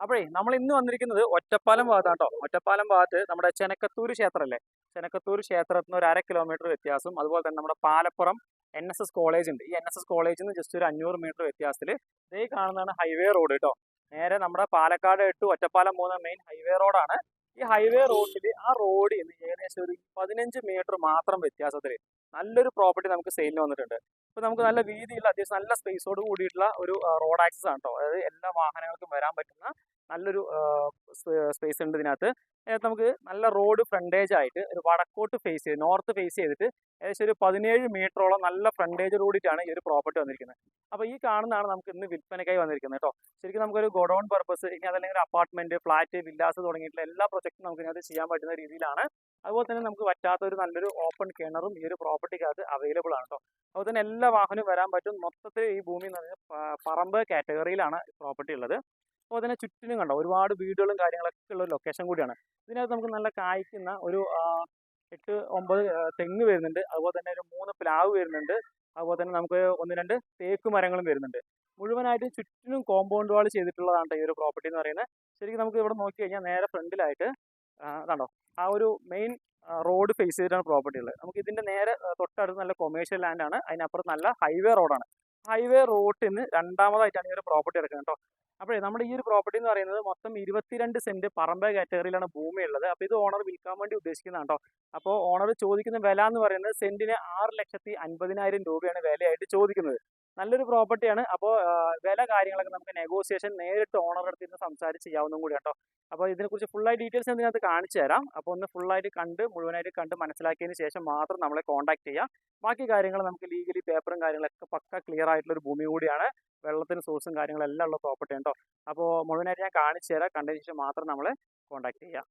അപ്പോഴേ നമ്മൾ ഇന്ന് വന്നിരിക്കുന്നത് ഒറ്റപ്പാലം ഭാഗത്താണ് കേട്ടോ ഒറ്റപ്പാലം ഭാഗത്ത് നമ്മുടെ ചെനക്കത്തൂർ ക്ഷേത്രമല്ലേ ചെനക്കത്തൂർ ക്ഷേത്രത്തിന് ഒരു അര കിലോമീറ്റർ വ്യത്യാസം. അതുപോലെ തന്നെ നമ്മുടെ Palappuram N S S college ഉണ്ട്. ഈ എൻ എസ് എസ് കോളേജിൽ നിന്ന് ജസ്റ്റ് ഒരു അഞ്ഞൂറ് മീറ്റർ വ്യത്യാസത്തിൽ ഇതേ കാണുന്നതാണ് ഹൈവേ റോഡ് കേട്ടോ നേരെ നമ്മുടെ പാലക്കാട് ടു ഒറ്റപ്പാലം പോകുന്ന മെയിൻ ഹൈവേ റോഡാണ് ഈ ഹൈവേ റോഡിൽ ആ റോഡിൽ നിന്ന് ഏകദേശം ഒരു പതിനഞ്ച് മീറ്റർ മാത്രം വ്യത്യാസത്തിൽ നല്ലൊരു പ്രോപ്പർട്ടി നമുക്ക് സെയിലിന് വന്നിട്ടുണ്ട്. ഇപ്പൊ നമുക്ക് നല്ല വീതിയുള്ള അത്യാവശ്യം നല്ല സ്പേസോട് കൂടിയിട്ടുള്ള ഒരു റോഡ് ആക്സസ് ആണ് കേട്ടോ അതായത് എല്ലാ വാഹനങ്ങൾക്കും വരാൻ പറ്റുന്ന നല്ലൊരു സ്പേസ് ഉണ്ട് ഇതിനകത്ത്. നമുക്ക് നല്ല റോഡ് ഫ്രണ്ടേജ് ആയിട്ട് ഒരു വടക്കോട്ട് ഫേസ് ചെയ്ത് നോർത്ത് ഫേസ് ചെയ്തിട്ട് ഏകദേശം ഒരു പതിനേഴ് മീറ്ററോളം നല്ല ഫ്രണ്ടേജ് കൂടിയിട്ടാണ് ഈ ഒരു പ്രോപ്പർട്ടി വന്നിരിക്കുന്നത്. അപ്പോൾ ഈ കാണുന്നതാണ് നമുക്ക് ഇന്ന് വിൽപ്പനയ്ക്കായി വന്നിരിക്കുന്നത് കേട്ടോ ശരിക്കും നമുക്കൊരു ഗോഡൗൺ പർപ്പസ് ഇനി അതല്ലെങ്കിൽ ഒരു അപ്പാർട്ട്മെന്റ് ഫ്ലാറ്റ് വില്ലാസ് തുടങ്ങിയിട്ടുള്ള എല്ലാ പ്രൊജക്റ്റും നമുക്ക് ഇതിനകത്ത് ചെയ്യാൻ പറ്റുന്ന രീതിയിലാണ്. അതുപോലെ തന്നെ നമുക്ക് പറ്റാത്ത ഒരു നല്ലൊരു ഓപ്പൺ കിണറും ഈ ഒരു പ്രോപ്പർട്ടിക്കകത്ത് അവൈലബിൾ ആണ് കേട്ടോ അതുപോലെ തന്നെ എല്ലാ വാഹനവും വരാൻ പറ്റും. മൊത്തത്തിൽ ഈ ഭൂമി എന്ന് പറയുന്നത് പറമ്പ് കാറ്റഗറിയിലാണ് പ്രോപ്പർട്ടി ഉള്ളത്. അതുപോലെ തന്നെ ചുറ്റിനും കണ്ടോ? ഒരുപാട് വീടുകളും കാര്യങ്ങളൊക്കെ ഉള്ള ഒരു ലൊക്കേഷൻ കൂടിയാണ്. ഇതിനകത്ത് നമുക്ക് നല്ല കായ്ക്കുന്ന ഒരു എട്ട് ഒമ്പത് തെങ്ങ് വരുന്നുണ്ട്. അതുപോലെ തന്നെ ഒരു മൂന്ന് പ്ലാവ് വരുന്നുണ്ട്. അതുപോലെ തന്നെ നമുക്ക് ഒന്ന് രണ്ട് തേക്ക് മരങ്ങളും വരുന്നുണ്ട്. മുഴുവനായിട്ട് ചുറ്റിനും കോമ്പൗണ്ട് വാൾ ചെയ്തിട്ടുള്ളതാണ് ട്ടോ ഈ ഒരു പ്രോപ്പർട്ടി എന്ന് പറയുന്നത്. ശരിക്കും നമുക്ക് ഇവിടെ നോക്കി കഴിഞ്ഞാൽ നേരെ ഫ്രണ്ടിലായിട്ട് കണ്ടോ? ആ ഒരു മെയിൻ റോഡ് ഫേസ് ചെയ്തിട്ടാണ് പ്രോപ്പർട്ടി ഉള്ളത്. നമുക്ക് ഇതിന്റെ നേരെ തൊട്ടടുത്ത് നല്ല കൊമേഴ്ഷ്യൽ ലാൻഡ് ആണ്. അതിനപ്പുറത്ത് നല്ല ഹൈവേ റോഡാണ് ഹൈവേ റോഡിൽ നിന്ന് രണ്ടാമതായിട്ടാണ് ഈ ഒരു പ്രോപ്പർട്ടി എടുക്കുന്നത് കേട്ടോ. അപ്പോഴേ നമ്മുടെ ഈ ഒരു പ്രോപ്പർട്ടി എന്ന് പറയുന്നത് മൊത്തം ഇരുപത്തിരണ്ട് സെന്റ് പറമ്പ കാറ്റഗറിയിലാണ് ഭൂമി ഉള്ളത്. അപ്പോൾ ഇത് ഓണർ വിൽക്കാൻ വേണ്ടി ഉദ്ദേശിക്കുന്നതാണ് കേട്ടോ അപ്പോൾ ഓണർ ചോദിക്കുന്ന വില എന്ന് പറയുന്നത് സെന്റിന് ആറ് ലക്ഷത്തി അൻപതിനായിരം രൂപയാണ് വിലയായിട്ട് ചോദിക്കുന്നത്. നല്ലൊരു പ്രോപ്പർട്ടിയാണ് അപ്പോൾ വില കാര്യങ്ങളൊക്കെ നമുക്ക് നെഗോസിയേഷൻ നേരിട്ട് ഓണർ അടുത്ത് നിന്ന് സംസാരിച്ച് ചെയ്യാവുന്നതും കൂടി കേട്ടോ അപ്പോൾ ഇതിനെക്കുറിച്ച് ഫുള്ളായി ഡീറ്റെയിൽസ് ഇതിനകത്ത് കാണിച്ചു തരാം. അപ്പോൾ ഒന്ന് ഫുള്ളായിട്ട് കണ്ട് മുഴുവനായിട്ട് കണ്ട് മനസ്സിലാക്കിയതിന് ശേഷം മാത്രം നമ്മളെ കോൺടാക്ട് ചെയ്യാം. ബാക്കി കാര്യങ്ങൾ നമുക്ക് ലീഗലി പേപ്പറും കാര്യങ്ങളൊക്കെ പക്ക ക്ലിയർ ആയിട്ടുള്ള ഒരു ഭൂമി കൂടിയാണ്. വെള്ളത്തിന് സോഴ്സും കാര്യങ്ങളെല്ലാം ഉള്ള പ്രോപ്പർട്ടി ഉണ്ടോ അപ്പോൾ മുഴുവനായിട്ട് ഞാൻ കാണിച്ചു തരാം കണ്ടതിന് ശേഷം മാത്രം നമ്മൾ കോൺടാക്ട് ചെയ്യാം.